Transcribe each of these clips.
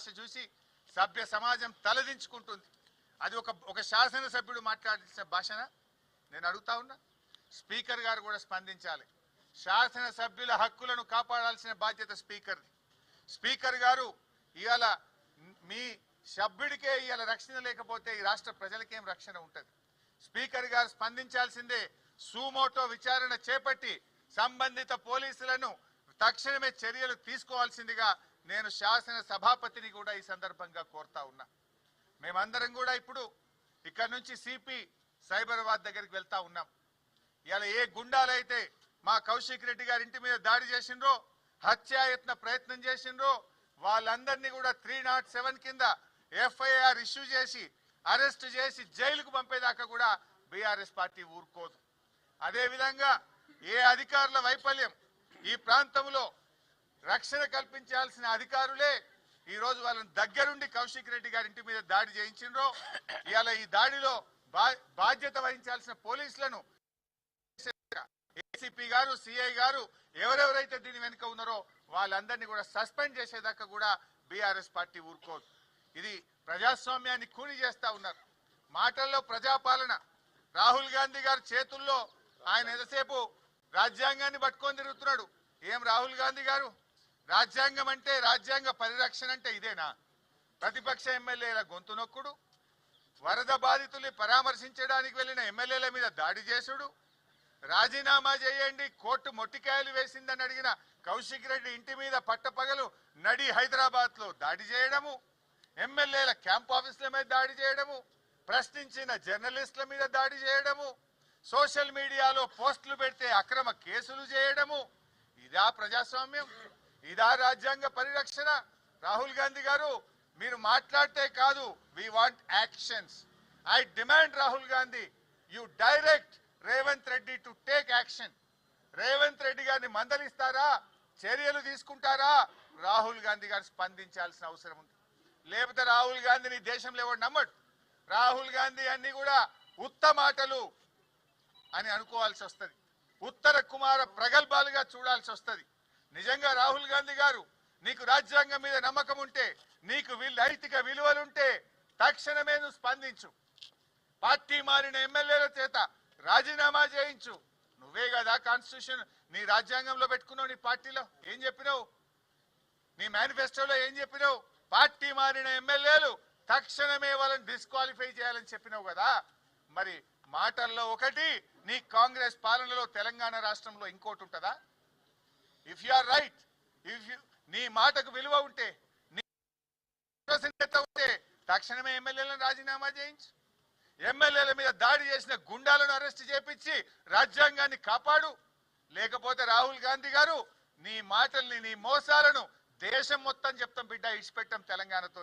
భాష చూసి సభ్య సమాజం తలదించుకుంటుంది. అది ఒక ఒక శాసనసభ్యుడు మాట్లాడాల్సిన భాషన? నేను అడుగుతా ఉన్నా. స్పీకర్ గారు కూడా స్పందించాలి. శాసనసభ్యుల హక్కులను కాపాడాల్సిన బాధ్యత స్పీకర్ది. స్పీకర్ గారు ఇవాళ మీ సభ్యుడికే ఇవాళ రక్షణ లేకపోతే ఈ రాష్ట్ర ప్రజలకేం రక్షణ ఉంటుంది? స్పీకర్ గారు స్పందించాల్సిందే సూమోటో విచారణ చేపట్టి సంబంధిత పోలీసులను తక్షణమే చర్యలు తీసుకోవాల్సిందిగా నేను శాసన సభాపతిని కూడా ఈ సందర్భంగా కోరుతా ఉన్నా. మేమందరం కూడా ఇప్పుడు ఇక్కడ నుంచి సిపి సైబరాబాద్ దగ్గరికి వెళ్తా ఉన్నాం. ఇలా ఏ గుండాలైతే మా కౌశిక్ రెడ్డి గారి ఇంటి మీద దాడి చేసిండ్రో హత్యాయత్న ప్రయత్నం చేసిండ్రో వాళ్ళందరినీ కూడా త్రీ నాట్ సెవెన్ కింద ఎఫ్ఐఆర్ ఇష్యూ చేసి అరెస్ట్ చేసి జైలుకు పంపేదాకా కూడా బీఆర్ఎస్ పార్టీ ఊరుకోదు. అదేవిధంగా ఏ అధికారుల వైఫల్యం ఈ ప్రాంతంలో రక్షణ కల్పించాల్సిన అధికారులే ఈ రోజు వాళ్ళని దగ్గరుండి కౌశిక్ రెడ్డి గారి ఇంటి మీద దాడి చేయించిండ్రో. ఇవాళ ఈ దాడిలో బా- బాధ్యత వహించాల్సిన పోలీసులను ఏసీపీ గారు సిఐ గారు ఎవరెవరైతే దీని వెనుక ఉన్నారో వాళ్ళందరినీ కూడా సస్పెండ్ చేసేదాకా కూడా బీఆర్ఎస్ పార్టీ ఊరుకోదు. ఇది ప్రజాస్వామ్యాన్ని కూని చేస్తా ఉన్నారు. మాటల్లో ప్రజాపాలన. రాహుల్ గాంధీ గారి చేతుల్లో ఆయన ఎంతసేపు రాజ్యాంగాన్ని పట్టుకొని తిరుగుతున్నాడు? ఏం రాహుల్ గాంధీ గారు? రాజ్యాంగం అంటే రాజ్యాంగ పరిరక్షణ అంటే ఇదేనా? ప్రతిపక్ష ఎమ్మెల్యేల గొంతు నొక్కుడు వరద బాధితుల్ని పరామర్శించడానికి వెళ్ళిన ఎమ్మెల్యేల మీద దాడి చేసుడు రాజీనామా చేయండి కోర్టు మొట్టికాయలు వేసిందని అడిగిన కౌశిక్ రెడ్డి ఇంటి మీద పట్టపగలు నడి హైదరాబాద్లో దాడి చేయడము ఎమ్మెల్యేల క్యాంప్ ఆఫీసుల మీద దాడి చేయడము ప్రశ్నించిన జర్నలిస్టుల మీద దాడి చేయడము సోషల్ మీడియాలో పోస్టులు పెడితే అక్రమ కేసులు చేయడము ఇదా ప్రజాస్వామ్యం. ఇదా రాజ్యాంగ పరిరక్షణ. రాహుల్ గాంధీ గారు మీరు మాట్లాడితే కాదు we want actions I demand Rahul Gandhi you direct Revanth Reddy to take action Revanth Reddy గారిని మందలిస్తారా? చర్యలు తీసుకుంటారా? రాహుల్ గాంధీ గారు స్పందించాల్సిన అవసరం ఉంది. లేకపోతే రాహుల్ గాంధీని దేశంలో ఎవడు నమ్మడు? రాహుల్ గాంధీ అన్ని కూడా ఉత్త మాటలు అని అనుకోవాల్సి వస్తుంది. ఉత్తర కుమార ప్రగల్భాలుగా చూడాల్సి వస్తుంది. నిజంగా రాహుల్ గాంధీ గారు నీకు రాజ్యాంగం మీద నమ్మకం ఉంటే నీకు నైతిక విలువలుంటే తక్షణమే నువ్వు స్పందించు. పార్టీ మారిన ఎమ్మెల్యేల చేత రాజీనామా చేయించు. నువ్వే కదా కాన్స్టిట్యూషన్ నీ రాజ్యాంగంలో పెట్టుకున్నావు నీ పార్టీలో. ఏం చెప్పినావు? నీ మేనిఫెస్టోలో ఏం చెప్పినావు? పార్టీ మారిన ఎమ్మెల్యేలు తక్షణమే వాళ్ళని డిస్క్వాలిఫై చేయాలని చెప్పినావు కదా. మరి మాటల్లో ఒకటి నీ కాంగ్రెస్ పాలనలో తెలంగాణ రాష్ట్రంలో ఇంకోటి ఉంటుందా? If you are right if you నీ మాటకు విలువ ఉంటే నీ ఉంటే తక్షణమే ఎమ్మెల్యేలను రాజీనామా చేయించు. ఎమ్మెల్యేల మీద దాడి చేసిన గుండాలను అరెస్ట్ చేపించి రాజ్యాంగాన్ని కాపాడు. లేకపోతే రాహుల్ గాంధీ గారు నీ మాటల్ని నీ మోసాలను దేశం మొత్తం చెప్తాం బిడ్డ ఇడిచిపెట్టాం తెలంగాణతో.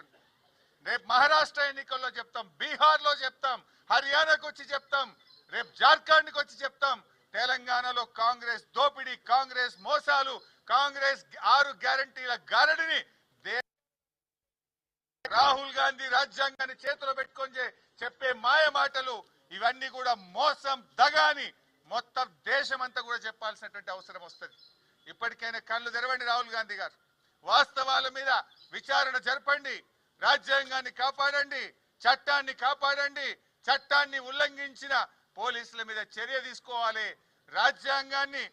రేపు మహారాష్ట్ర ఎన్నికల్లో చెప్తాం బీహార్లో చెప్తాం హర్యానాకు వచ్చి చెప్తాం రేపు జార్ఖండ్కి వచ్చి చెప్తాం తెలంగాణలో కాంగ్రెస్ దోపిడీ కాంగ్రెస్ మోసాలు కాంగ్రెస్ ఆరు గ్యారంటీల గారడిని రాహుల్ గాంధీ రాజ్యాంగాన్ని చేతిలో పెట్టుకొని చెప్పే మాయ మాటలు ఇవన్నీ కూడా మోసం దగాని. మొత్తం దేశం అంతా కూడా చెప్పాల్సినటువంటి అవసరం వస్తుంది. ఇప్పటికైనా కళ్ళు తెరవండి రాహుల్ గాంధీ గారు. వాస్తవాల మీద విచారణ జరపండి. రాజ్యాంగాన్ని కాపాడండి. చట్టాన్ని కాపాడండి. చట్టాన్ని ఉల్లంఘించిన పోలీసుల మీద చర్య తీసుకోవాలి. రాజ్యాంగాన్ని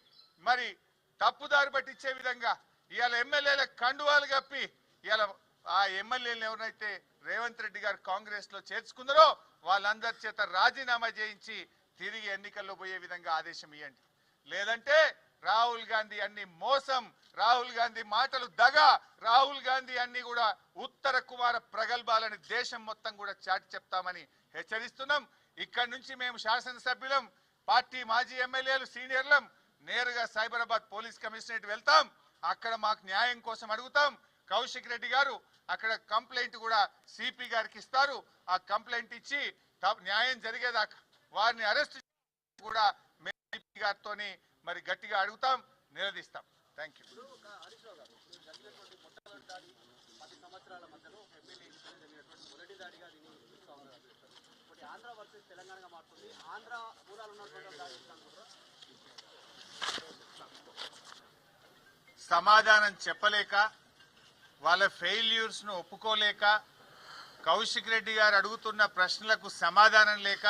మరి తప్పుదారి పట్టించే విధంగా ఇవాళ ఎమ్మెల్యేల కండువాలు కప్పి ఇవాళ ఆ ఎమ్మెల్యేలు ఎవరైతే రేవంత్ రెడ్డి గారు కాంగ్రెస్లో చేర్చుకున్నారో వాళ్ళందరి చేత రాజీనామా చేయించి తిరిగి ఎన్నికల్లో పోయే విధంగా ఆదేశం ఇవ్వండి లేదంటే రాహుల్ గాంధీ అన్ని మోసం రాహుల్ గాంధీ మాటలు దగ రాహుల్ గాంధీ అన్ని కూడా ఉత్తర కుమార ప్రగల్భాలని దేశం మొత్తం కూడా చాటి చెప్తామని హెచ్చరిస్తున్నాం. ఇక్కడి నుంచి మేము శాసనసభ్యులం పార్టీ మాజీ ఎమ్మెల్యేలు సీనియర్లం నేరుగా సైబరాబాద్ పోలీస్ కమిషనరేట్ వెళ్తాం. అక్కడ మాకు న్యాయం కోసం అడుగుతాం. కౌశిక్ రెడ్డి గారు అక్కడ కంప్లైంట్ కూడా సిపి గారికి ఇస్తారు. ఆ కంప్లైంట్ ఇచ్చి న్యాయం జరిగేదాకా వారిని అరెస్ట్ కూడా మేము గారితో మరి గట్టిగా అడుగుతాం నిలదీస్తాం. Thank you. ఆంధ్ర వర్సెస్ తెలంగాణగా మారుతుంది. ఆంధ్ర మూలాలు ఉన్నటువంటి సమాధానం చెప్పలేక వాళ్ళ ఫెయిల్యూర్స్ను ఒప్పుకోలేక కౌశిక్ రెడ్డి గారు అడుగుతున్న ప్రశ్నలకు సమాధానం లేక